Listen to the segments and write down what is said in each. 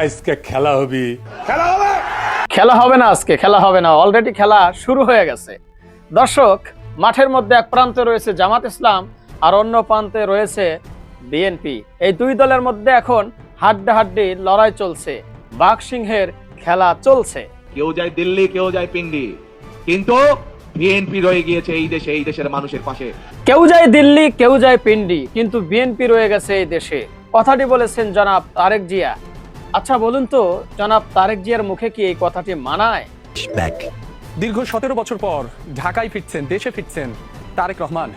আজকে খেলা হবি। খেলা হবে? না আজকে খেলা হবে না। অলরেডি খেলা শুরু হয়ে গেছে। দর্শক মাঠের মধ্যে এক প্রান্তে রয়েছে জামাত ইসলাম আর অন্য প্রান্তে রয়েছে বিএনপি এই দুই দলের মধ্যে এখন হাড্ডাহাড্ডি লড়াই চলছে। বাঘ সিংহের খেলা চলছে। কেউ যায় দিল্লি কেউ যায় পিন্ডি। কিন্তু বিএনপি রয়ে গিয়েছে এই দেশে এই দেশের মানুষের পাশে। কেউ যায় দিল্লি কেউ যায় পিন্ডি কিন্তু বিএনপি রয়ে গেছে এই দেশে। কথাটি বলেছেন জনাব তারেক জিয়া। আচ্ছা বলুন তো জনাব তারেক জিয়ার মুখে কি এই কথাটি মানায়? দীর্ঘ সতেরো বছর পর ঢাকায় ফিরছেন দেশে ফিরছেন তারেক রহমান।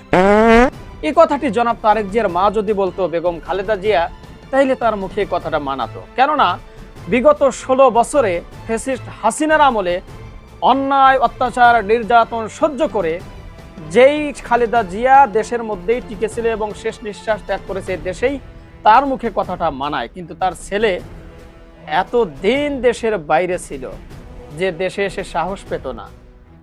এই কথাটি জনাব তারেক জিয়ার মা যদি বলতো বেগম খালেদা জিয়া তাইলে তার মুখে এই কথাটা মানাতো। কেননা বিগত ষোলো বছরে ফেসিস্ট হাসিনার আমলে অন্যায় অত্যাচার নির্যাতন সহ্য করে যেই খালেদা জিয়া দেশের মধ্যেই টিকেছিল এবং শেষ নিঃশ্বাস ত্যাগ করেছে দেশেই তার মুখে কথাটা মানায়। কিন্তু তার ছেলে এত দিন দেশের বাইরে ছিল যে দেশে এসে সাহস পেত না।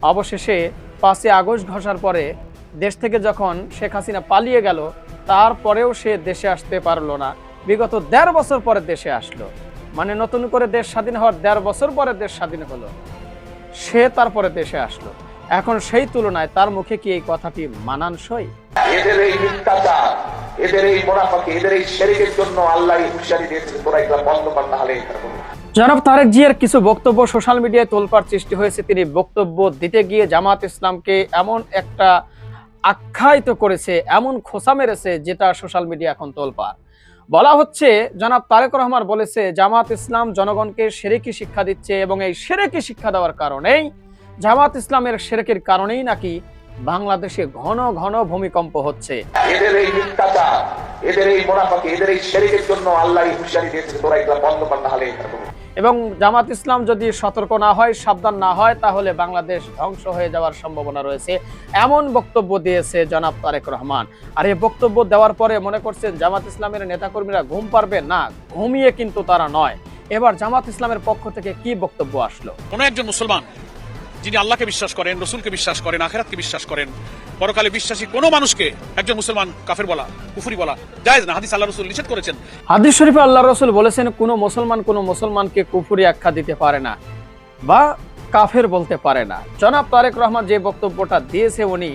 অবশেষে পাঁচই আগস্ট ঘষার পরে দেশ থেকে যখন শেখ হাসিনা পালিয়ে গেল, তারপরেও সে দেশে আসতে পারল না। বিগত দেড় বছর পরে দেশে আসলো। মানে নতুন করে দেশ স্বাধীন হওয়ার দেড় বছর পরে দেশ স্বাধীন হলো। সে তারপরে দেশে আসলো। এখন সেই তুলনায় তার মুখে কি এই কথাটি মানানসই? এদের এই মোনাফাকে, এদের এই শেরিকের জন্য আল্লাহ হুশিয়ারি দিয়েছে তোরা এগুলা বন্ধ কর না হলে জনাব তারেক জিয়ার কিছু বক্তব্য সোশ্যাল মিডিয়ায় তোলপাড় সৃষ্টি হয়েছে। তিনি বক্তব্য দিতে গিয়ে জামাত ইসলামকে এমন একটা আখ্যায়িত করেছে, এমন খোসা মেরেছে যেটা সোশ্যাল মিডিয়া এখন তোলপার বলা হচ্ছে, জনাব তারেক রহমান বলেছে জামাত ইসলাম জনগণকে সেরেকি শিক্ষা দিচ্ছে এবং এই সেরেকি শিক্ষা দেওয়ার কারণেই জামাত ইসলামের সেরেকের কারণেই নাকি বাংলাদেশে ঘন ঘন ভূমিকম্প হচ্ছে। এদের এই মিথ্যাচার এদের এই মোনাফাকে এদের এই শেরিকের জন্য আল্লাহ হুশিয়ারি দিয়েছে তোরা এগুলা বন্ধ কর না হলে এখানে কোনো এবং জামাত ইসলাম যদি সতর্ক না হয় সাবধান না হয় তাহলে বাংলাদেশ ধ্বংস হয়ে যাওয়ার সম্ভাবনা রয়েছে এমন বক্তব্য দিয়েছে জনাব তারেক রহমান। আর এই বক্তব্য দেওয়ার পরে মনে করছেন জামাত ইসলামের নেতাকর্মীরা ঘুম পারবে? না ঘুমিয়ে কিন্তু তারা নয়। এবার জামাত ইসলামের পক্ষ থেকে কি বক্তব্য আসলো? কোন একজন মুসলমান যিনি আল্লাহকে বিশ্বাস করেন, রসুলকে বিশ্বাস করেন, আখেরাতকে বিশ্বাস করেন, পরকালে বিশ্বাসী কোনো মানুষকে একজন মুসলমান কাফের বলা, কুফুরি বলা জায়েজ না। হাদিস আল্লাহ রসুল নিষেধ করেছেন। হাদিস শরীফে আল্লাহ রসুল বলেছেন, কোনো মুসলমান কোনো মুসলমানকে কুফুরি আখ্যা দিতে পারে না বা কাফের বলতে পারে না। জনাব তারেক রহমান যে বক্তব্যটা দিয়েছে উনি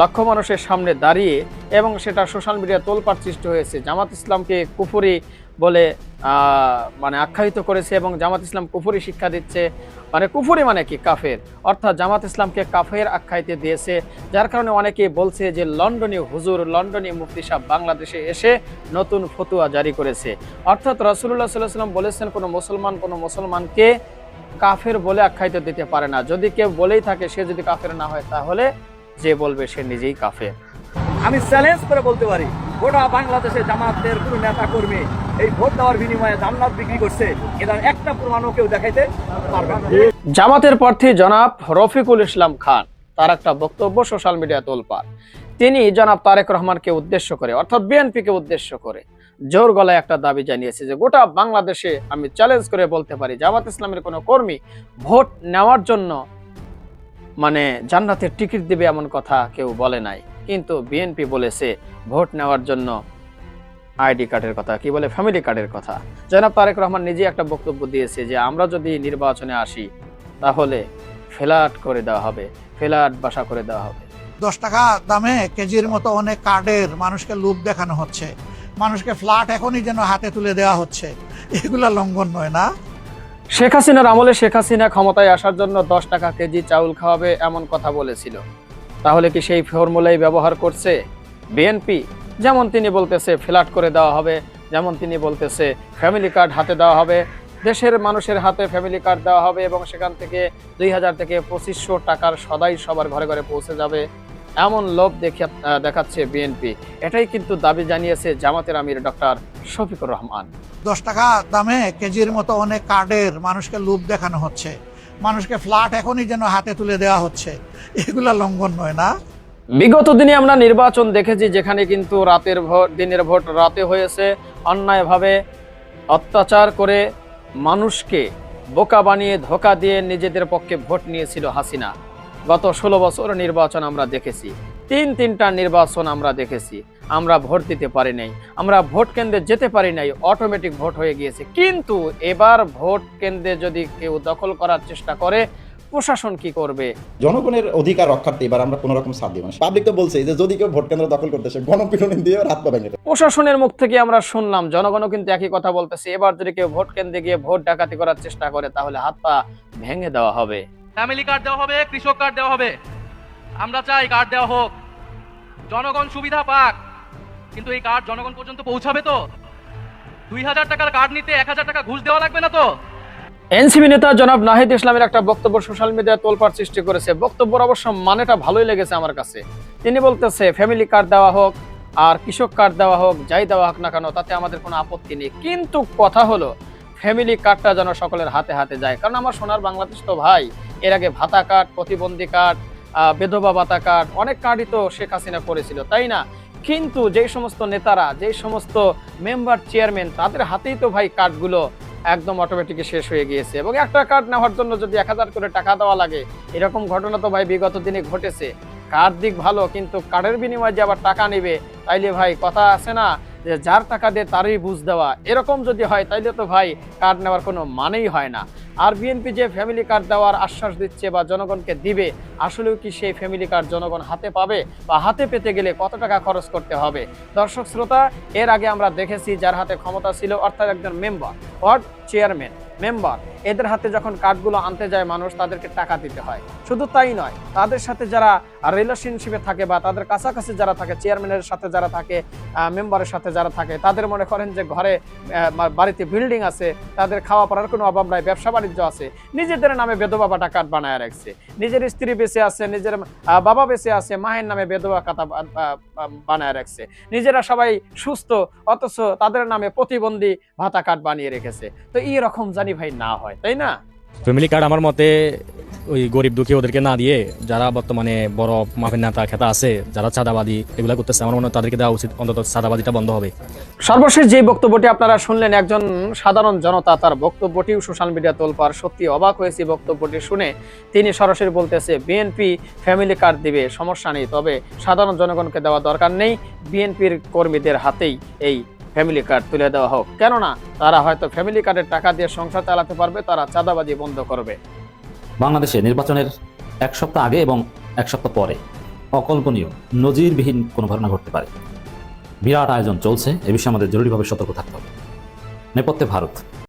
লক্ষ মানুষের সামনে দাঁড়িয়ে এবং সেটা সোশ্যাল মিডিয়া তোলপাড় সৃষ্টি হয়েছে। জামাত ইসলামকে কুফুরি বলে মানে আখ্যায়িত করেছে এবং জামাত ইসলাম কুফুরি শিক্ষা দিচ্ছে। মানে কুফুরি মানে কি? কাফের। অর্থাৎ জামাত ইসলামকে কাফের আখ্যায়িত দিয়েছে, যার কারণে অনেকে বলছে যে লন্ডনী হুজুর, লন্ডনী মুফতি সাহেব বাংলাদেশে এসে নতুন ফতুয়া জারি করেছে। অর্থাৎ রসুল্লাহ সাল্লাহ সাল্লাম বলেছেন, কোনো মুসলমান কোনো মুসলমানকে কাফের বলে আখ্যায়িত দিতে পারে না। যদি কেউ বলেই থাকে, সে যদি কাফের না হয়, তাহলে যে বলবে সে নিজেই কাফের। আমি চ্যালেঞ্জ করে বলতে পারি গোটা বাংলাদেশে জামাতের কোনো নেতা কর্মী এই ভোট দেওয়ার বিনিময়ে জান্নাত বিক্রি করছে এটার একটা প্রমাণও কেউ দেখাইতে পারবে জামাতের প্রার্থী জনাব রফিকুল ইসলাম খান তার একটা বক্তব্য সোশ্যাল মিডিয়া তোলপার তিনি জনাব তারেক রহমানকে উদ্দেশ্য করে অর্থাৎ বিএনপিকে উদ্দেশ্য করে জোর গলায় একটা দাবি জানিয়েছে যে গোটা বাংলাদেশে আমি চ্যালেঞ্জ করে বলতে পারি জামাত ইসলামের কোনো কর্মী ভোট নেওয়ার জন্য মানে জান্নাতের টিকিট দেবে এমন কথা কেউ বলে নাই। কিন্তু বিএনপি বলেছে ভোট নেওয়ার জন্য আইডি কার্ডের কথা, কি বলে ফ্যামিলি কার্ডের কথা। জনাব তারেক রহমান নিজে একটা বক্তব্য দিয়েছে যে, আমরা যদি নির্বাচনে আসি, তাহলে ফ্ল্যাট করে দেওয়া হবে, ফ্ল্যাট বাসা করে দেওয়া হবে। দশ টাকা দামে কেজির মতো অনেক কার্ডের মানুষকে লোভ দেখানো হচ্ছে। মানুষকে ফ্ল্যাট এখনই যেন হাতে তুলে দেওয়া হচ্ছে। এগুলা লঙ্ঘন নয় না? শেখ হাসিনার আমলে শেখ হাসিনা ক্ষমতায় আসার জন্য দশ টাকা কেজি চাউল খাওয়াবে এমন কথা বলেছিল। তাহলে কি সেই ফর্মুলাই ব্যবহার করছে বিএনপি? যেমন তিনি বলতেছে, ফ্ল্যাট করে দেওয়া হবে। যেমন তিনি বলতেছে, ফ্যামিলি কার্ড হাতে দেওয়া হবে। দেশের মানুষের হাতে ফ্যামিলি কার্ড দেওয়া হবে এবং সেখান থেকে দুই হাজার থেকে পঁচিশশো টাকার সদাই সবার ঘরে ঘরে পৌঁছে যাবে। এমন লোভ দেখে দেখাচ্ছে বিএনপি এটাই কিন্তু দাবি জানিয়েছে জামাতের আমির ডক্টর শফিকুর রহমান। দশ টাকা দামে কেজির মতো অনেক কার্ডের মানুষকে লোভ দেখানো হচ্ছে। মানুষকে ফ্ল্যাট এখনই যেন হাতে তুলে দেওয়া হচ্ছে। এগুলা লঙ্ঘন নয় না? বিগত দিনে আমরা নির্বাচন দেখেছি যেখানে কিন্তু রাতের ভোট দিনের ভোট রাতে হয়েছে। অন্যায়ভাবে অত্যাচার করে মানুষকে বোকা বানিয়ে ধোকা দিয়ে নিজেদের পক্ষে ভোট নিয়েছিল হাসিনা। গত ষোলো বছর নির্বাচন আমরা দেখেছি। তিন তিনটা নির্বাচন আমরা দেখেছি। আমরা ভোট দিতে পারি নাই। আমরা ভোট কেন্দ্রে যেতে পারি নাই। অটোমেটিক ভোট হয়ে গিয়েছে। কিন্তু এবার ভোট কেন্দ্রে যদি কেউ দখল করার চেষ্টা করে প্রশাসন কি করবে? জনগণের অধিকার রক্ষার্থে এবার আমরা কোনো রকম সাথ দিব না। পাবলিক তো বলছে যে যদি কেউ ভোট কেন্দ্র দখল করতেছে গণপিটুনি দিয়ে রাত পা ভেঙে প্রশাসনের মুখ থেকে আমরা শুনলাম জনগণও কিন্তু একই কথা বলতেছে এবার যদি কেউ ভোট কেন্দ্রে গিয়ে ভোট ডাকাতি করার চেষ্টা করে তাহলে হাত পা ভেঙে দেওয়া হবে। ফ্যামিলি কার্ড দেওয়া হবে, কৃষক কার্ড দেওয়া হবে। আমরা চাই কার্ড দেওয়া হোক। জনগণ সুবিধা পাক। কিন্তু এই কার্ড জনগণ পর্যন্ত পৌঁছাবে তো? দুই হাজার টাকার কার্ড নিতে এক হাজার টাকা ঘুষ দেওয়া লাগবে না তো? এনসিবি নেতা জনাব নাহিদ ইসলামের একটা বক্তব্য সোশ্যাল মিডিয়ায় তোলপাড় সৃষ্টি করেছে। বক্তব্যের অবশ্য মানেটা ভালোই লেগেছে আমার কাছে। তিনি বলতেছে, ফ্যামিলি কার্ড দেওয়া হোক আর কৃষক কার্ড দেওয়া হোক, যাই দেওয়া হোক না কেন, তাতে আমাদের কোনো আপত্তি নেই। কিন্তু কথা হলো, ফ্যামিলি কার্ডটা যেন সকলের হাতে হাতে যায়। কারণ আমার সোনার বাংলাদেশ তো ভাই এর আগে ভাতা কার্ড, প্রতিবন্ধী কার্ড বেধবা ভাতা কার্ড, অনেক কার্ডই তো শেখ হাসিনা করেছিল, তাই না? কিন্তু যেই সমস্ত নেতারা যেই সমস্ত মেম্বার চেয়ারম্যান তাদের হাতেই তো ভাই কার্ডগুলো একদম অটোমেটিক শেষ হয়ে গিয়েছে এবং একটা কার্ড নেওয়ার জন্য যদি এক হাজার করে টাকা দেওয়া লাগে, এরকম ঘটনা তো ভাই বিগত দিনে ঘটেছে। কার্ড দিক ভালো, কিন্তু কার্ডের বিনিময়ে যে আবার টাকা নেবে, তাইলে ভাই কথা আছে না? যে যার টাকা দিয়ে তারই বুঝ দেওয়া, এরকম যদি হয়, তাইলে তো ভাই কার্ড নেওয়ার কোনো মানেই হয় না। আর বিএনপি যে ফ্যামিলি কার্ড দেওয়ার আশ্বাস দিচ্ছে বা জনগণকে দিবে, আসলেও কি সেই ফ্যামিলি কার্ড জনগণ হাতে পাবে বা হাতে পেতে গেলে কত টাকা খরচ করতে হবে? দর্শক শ্রোতা, এর আগে আমরা দেখেছি যার হাতে ক্ষমতা ছিল, অর্থাৎ একজন মেম্বার ওয়ার্ড চেয়ারম্যান মেম্বার এদের হাতে যখন কার্ডগুলো আনতে যায় মানুষ, তাদেরকে টাকা দিতে হয়। শুধু তাই নয়, তাদের সাথে যারা রিলেশনশিপে থাকে বা তাদের কাছাকাছি যারা থাকে চেয়ারম্যানের সাথে যারা থাকে মেম্বারের সাথে যারা থাকে, তাদের মনে করেন যে ঘরে বাড়িতে বিল্ডিং আছে, তাদের খাওয়া পড়ার কোনো অভাব নাই ব্যবসা বাণিজ্য আছে। নিজেদের নামে বেদবা বাটা কার্ড বানায় রাখছে। নিজের স্ত্রী বেঁচে আছে, নিজের বাবা বেঁচে আছে, মায়ের নামে বেদবা কাতা বানায় রাখছে। নিজেরা সবাই সুস্থ, অথচ তাদের নামে প্রতিবন্ধী ভাতা কার্ড বানিয়ে রেখেছে। তো এই রকম জানি ভাই না হয়, তাই না? ফ্যামিলি কার্ড আমার মতে ওই গরিব দুঃখী ওদেরকে না দিয়ে যারা বর্তমানে বড় মাফের নেতা, খেতা আছে, যারা চাঁদাবাদী এগুলো করতেছে, আমার মনে হয় তাদেরকে দেওয়া উচিত অন্তত চাঁদাবাদিটা বন্ধ হবে। সর্বশেষ যে বক্তব্যটি আপনারা শুনলেন, একজন সাধারণ জনতা তার বক্তব্যটিও সোশ্যাল মিডিয়া তোলপার সত্যি অবাক হয়েছে বক্তব্যটি শুনে। তিনি সরাসরি বলতেছে, বিএনপি ফ্যামিলি কার্ড দিবে, সমস্যা নেই, তবে সাধারণ জনগণকে দেওয়া দরকার নেই, বিএনপির কর্মীদের হাতেই এই ফ্যামিলি কার্ড তুলে দেওয়া হোক। কেননা, তারা হয়তো ফ্যামিলি কার্ডের টাকা দিয়ে সংসার চালাতে পারবে, তারা চাঁদাবাজি বন্ধ করবে। বাংলাদেশে নির্বাচনের এক সপ্তাহ আগে এবং এক সপ্তাহ পরে অকল্পনীয়, নজিরবিহীন কোনো ঘটনা ঘটতে পারে। বিরাট আয়োজন চলছে, এ বিষয়ে আমাদের জরুরিভাবে সতর্ক থাকতে হবে। নেপথ্যে ভারত।